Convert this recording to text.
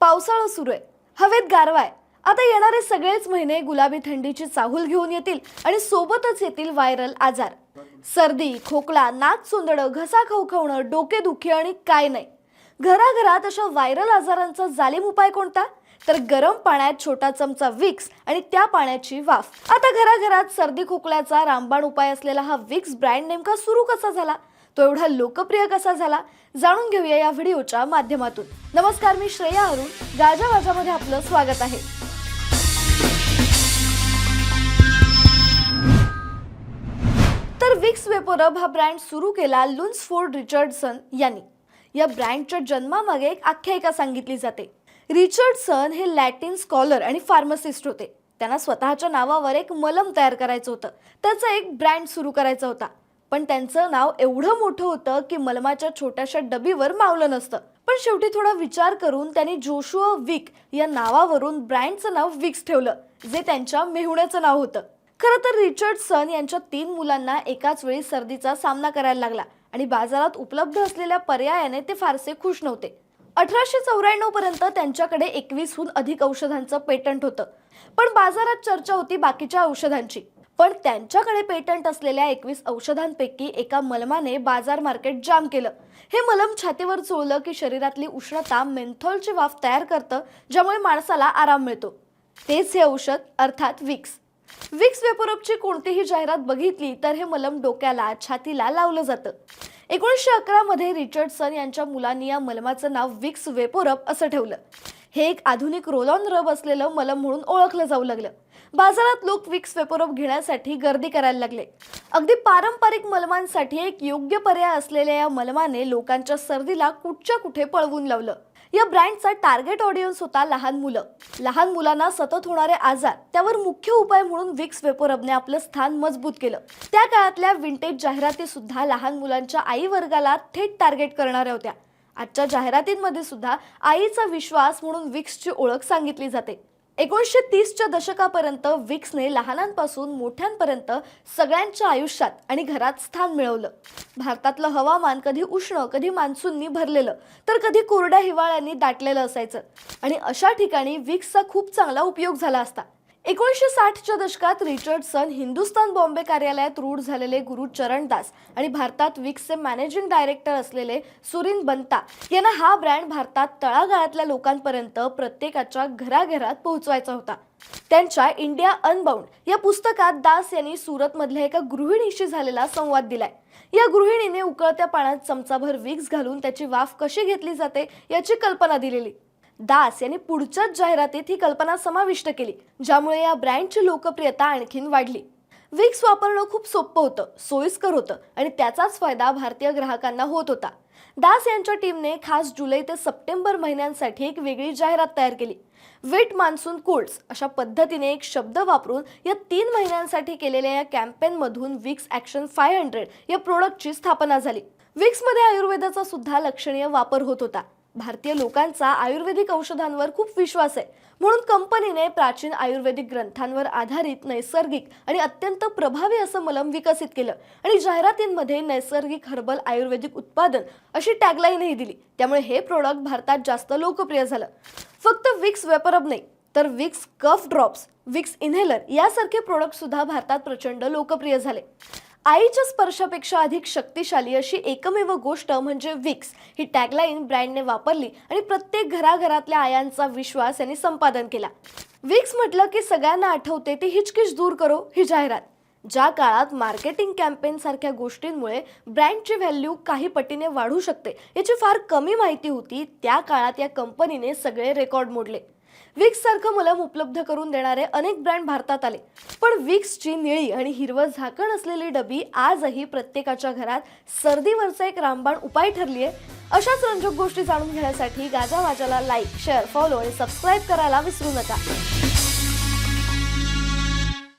पावसाळा सुरू आहे. हवेत गारवा आहे आता येणारे सगळेच महिने गुलाबी थंडीची चाहूल घेऊन येतील आणि सोबतच येतील व्हायरल आजार. सर्दी खोकला नाक चुंदणं घसा खवखवणं डोकेदुखी आणि काय नाही. घराघरात अशा व्हायरल आजारांचा जालीम उपाय कोणता? तर गरम पाण्यात छोटा चमचा विक्स आणि त्या पाण्याची वाफ. आता घराघरात सर्दी खोकल्याचा रामबाण उपाय असलेला हा विक्स ब्रँड नेमका सुरू कसा झाला? तो एवढा लोकप्रिय कसा झाला जाणून घेऊया या व्हिडिओच्या माध्यमातून. नमस्कार मी श्रेया अरुण. गाजा वाजामध्ये आपलं स्वागत आहे. तर विक्स वेपोरब हा ब्रँड सुरू केला लुन्सफोर्ड रिचर्डसन यांनी. या ब्रँडच्या जन्मामागे एक आख्यायिका सांगितली जाते. रिचर्डसन हे लॅटिन स्कॉलर आणि फार्मसिस्ट होते. त्यांना स्वतःच्या नावावर एक मलम तयार करायचं होतं. त्याचा एक ब्रँड सुरू करायचा होता. पण त्यांचं नाव एवढं मोठं होतं की मलमाच्या छोट्याशा डबीवर मावलं नसतं. पण शेवटी थोडा विचार करून त्यांनी जोशुआ विक या नावावरून ब्रँडचं नाव विक्स ठेवलं जे त्यांच्या मेहुण्याचं नाव होतं. खरं तर रिचर्डसन यांच्या तीन मुलांना एकाच वेळी सर्दीचा सामना करायला लागला आणि बाजारात उपलब्ध असलेल्या पर्यायाने ते फारसे खुश नव्हते. अठराशे चौऱ्याण्णव पर्यंत त्यांच्याकडे एकवीसहून अधिक औषधांचं पेटंट होतं. पण बाजारात चर्चा होती बाकीच्या औषधांची. पण त्यांच्याकडे पेटंट असलेल्या एकवीस औषधांपैकी एका मलमाने बाजार मार्केट जाम केलं. हे मलम छातीवर चोळलं की शरीरातली उष्णता मेंथॉलची वाफ तयार करतं ज्यामुळे माणसाला आराम मिळतो. तेच हे औषध अर्थात विक्स. विक्स वेपोरपची कोणतीही जाहिरात बघितली तर हे मलम डोक्याला छातीला लावलं जातं. एकोणीसशे अकरामध्ये रिचर्डसन यांच्या मुलांनी या मलमाचं नाव विक्स वेपोरप असं ठेवलं. हे एक आधुनिक रोल ऑन रब असलेलं मलम म्हणून ओळखलं जाऊ लागलं. बाजारात लोक विक्स वेपोरब घेण्यासाठी गर्दी करायला लागले. अगदी पारंपरिक मलमांसाठी एक योग्य पर्याय असलेल्या या मलमाने लोकांच्या सर्दीला कुठच्या कुठे पळवून लावलं. या ब्रँडचा टार्गेट ऑडियन्स होता लहान मुलं. लहान मुलांना सतत होणारे आजार त्यावर मुख्य उपाय म्हणून विक्स वेपोरबने आपलं स्थान मजबूत केलं. त्या काळातल्या विंटेज जाहिराती सुद्धा लहान मुलांच्या आई वर्गाला थेट टार्गेट करणाऱ्या होत्या. आजच्या जाहिरातींमध्ये सुद्धा आईचा विश्वास म्हणून विक्सची ओळख सांगितली जाते. एकोणीसशे तीसच्या दशकापर्यंत विक्सने लहानांपासून मोठ्यांपर्यंत सगळ्यांच्या आयुष्यात आणि घरात स्थान मिळवलं. भारतातलं हवामान कधी उष्ण कधी मान्सूननी भरलेलं तर कधी कोरड्या हिवाळ्यांनी दाटलेलं असायचं. आणि अशा ठिकाणी विक्सचा खूप चांगला उपयोग झाला असता. एकोणीसशे साठच्या दशकात रिचर्डसन हिंदुस्तान बॉम्बे कार्यालयात रूढ झालेले गुरु चरणदास आणि भारतात विक्सचे मॅनेजिंग डायरेक्टर असलेले सुरीन बंता यांना हा ब्रँड भारतात तळागाळातल्या लोकांपर्यंत प्रत्येकाच्या घराघरात पोहोचवायचा होता. त्यांच्या इंडिया अनबाउंड या पुस्तकात दास यांनी सुरतमधल्या एका गृहिणीशी झालेला संवाद दिलाय. या गृहिणीने उकळत्या पाण्यात चमचाभर विक्स घालून त्याची वाफ कशी घेतली जाते याची कल्पना दिलेली. दास यांनी पुढच्याच जाहिरातीत ही कल्पना समाविष्ट केली ज्यामुळे या ब्रँडची लोकप्रियता आणखीन वाढली. विक्स वापरणं खूप सोपं होतं सोयीस्कर होतं आणि त्याचाच फायदा भारतीय ग्राहकांना होत होता. दास यांच्या टीमने खास जुलै ते सप्टेंबर महिन्यांसाठी एक वेगळी जाहिरात तयार केली. वेट मान्सून कोल्ड्स अशा पद्धतीने एक शब्द वापरून या तीन महिन्यांसाठी केलेल्या या कॅम्पेनमधून विक्स ॲक्शन फाय हंड्रेड या प्रोडक्टची स्थापना झाली. विक्समध्ये आयुर्वेदाचा सुद्धा लक्षणीय वापर होत होता. भारतीय लोकांचा आयुर्वेदिक औषधांवर खूप विश्वास आहे. म्हणून कंपनीने प्राचीन आयुर्वेदिक ग्रंथांवर आधारित नैसर्गिक आणि अत्यंत प्रभावी असं मलम विकसित केलं आणि जाहिरातींमध्ये नैसर्गिक हर्बल आयुर्वेदिक उत्पादन अशी टॅगलाईनही दिली. त्यामुळे हे प्रोडक्ट भारतात जास्त लोकप्रिय झालं. फक्त विक्स वेपरब नाही तर Vicks cough drops Vicks inhaler यासारखे प्रोडक्ट सुद्धा भारतात प्रचंड लोकप्रिय झाले. आईच्या स्पर्शापेक्षा अधिक शक्तिशाली अशी एकमेव गोष्ट म्हणजे विक्स. ही टॅगलाईन ब्रँडने वापरली आणि प्रत्येक घराघरातल्या आयांचा विश्वास यांनी संपादन केला. विक्स म्हटलं की सगळ्यांना आठवते ती हिचकिच दूर करो ही जाहिरात. ज्या काळात मार्केटिंग कॅम्पेन सारख्या गोष्टींमुळे ब्रँडची व्हॅल्यू काही पटीने वाढू शकते याची फार कमी माहिती होती त्या काळात या कंपनीने सगळे रेकॉर्ड मोडले. विक्स सारखं मलम उपलब्ध करून देणारे अनेक ब्रँड भारतात आले. पण विक्सची निळी आणि हिरवं झाकण असलेली डबी आजही प्रत्येकाच्या घरात सर्दीवरचा एक रामबाण उपाय ठरली आहे अशाच रंजक गोष्टी जाणून घेण्यासाठी गाजावाजाला लाईक शेअर फॉलो आणि सबस्क्राईब करायला विसरू नका.